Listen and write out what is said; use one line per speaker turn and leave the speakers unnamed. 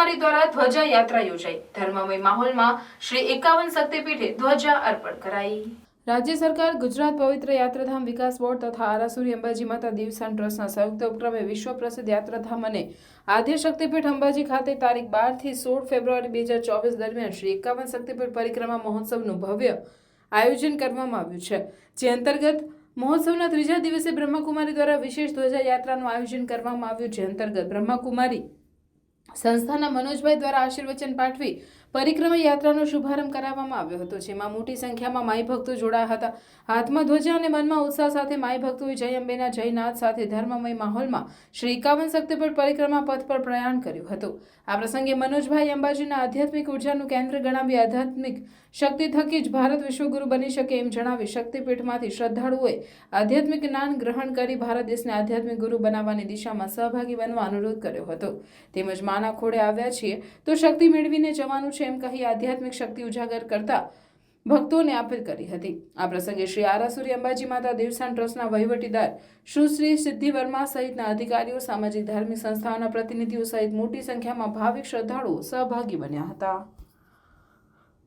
બ્રહ્માકુમારી દ્વારા ધ્વજા યાત્રા યોજાઈ. ધર્મમય માહોલમાં શ્રી એકાવન શક્તિપીઠે ધ્વજા અર્પણ કરાઈ. રાજ્ય સરકાર ગુજરાત પવિત્ર યાત્રાધામ વિકાસ બોર્ડ તથા આરાસુરી અંબાજી માતા દેવસ્થાન ટ્રસ્ટના સંયુક્ત ઉપક્રમે વિશ્વ પ્રસિદ્ધ યાત્રાધામ અને આદ્ય શક્તિપીઠ અંબાજી ખાતે તારીખ બારથી સોળ ફેબ્રુઆરી બે હજાર ચોવીસ દરમિયાન શ્રી એકાવન શક્તિપીઠ પરિક્રમા મહોત્સવનું ભવ્ય આયોજન કરવામાં આવ્યું છે. જે અંતર્ગત મહોત્સવના ત્રીજા દિવસે બ્રહ્માકુમારી દ્વારા વિશેષ ધ્વજા યાત્રાનું આયોજન કરવામાં આવ્યું. જે અંતર્ગત બ્રહ્માકુમારી સંસ્થાના મનોજભાઈ દ્વારા આશીર્વચન પાઠવી પરિક્રમા યાત્રાનો શુભારંભ કરાવવામાં આવ્યો હતો, જેમાં મોટી સંખ્યામાં માઈ ભક્તો જોડાયા હતા. હાથમાં ધ્વજા અને મનમાં ઉત્સાહ સાથે માઈ ભક્તોએ જય અંબેના જયનાથ સાથે ધર્મમય માહોલમાં શ્રી એકાવન શક્તિપીઠ પરિક્રમા પથ પર પ્રયાણ કર્યું હતું. આ પ્રસંગે મનોજભાઈ અંબાજીના આધ્યાત્મિક ઉર્જાનું કેન્દ્ર ગણાવી આધ્યાત્મિક શક્તિ થકી જ ભારત વિશ્વગુરુ બની શકે એમ જણાવી શક્તિપીઠમાંથી શ્રદ્ધાળુઓએ આધ્યાત્મિક જ્ઞાન ગ્રહણ કરી ભારત દેશને આધ્યાત્મિક ગુરુ બનાવવાની દિશામાં સહભાગી બનવા અનુરોધ કર્યો હતો. તેમજ માના ખોડે આવ્યા છીએ તો શક્તિ મેળવીને જવાનું છે એમ કહી આધ્યાત્મિક શક્તિ ઉજાગર કરતા ભક્તોને અપીલ કરી હતી. આ પ્રસંગે શ્રી આરાસુરી અંબાજી માતા દેવસાન ટ્રસ્ટના વહીવટીદાર સુશ્રી સિદ્ધિ વર્મા સહિતના અધિકારીઓ, સામાજિક ધાર્મિક સંસ્થાઓના પ્રતિનિધિઓ સહિત મોટી સંખ્યામાં ભાવિક શ્રદ્ધાળુઓ સહભાગી બન્યા હતા.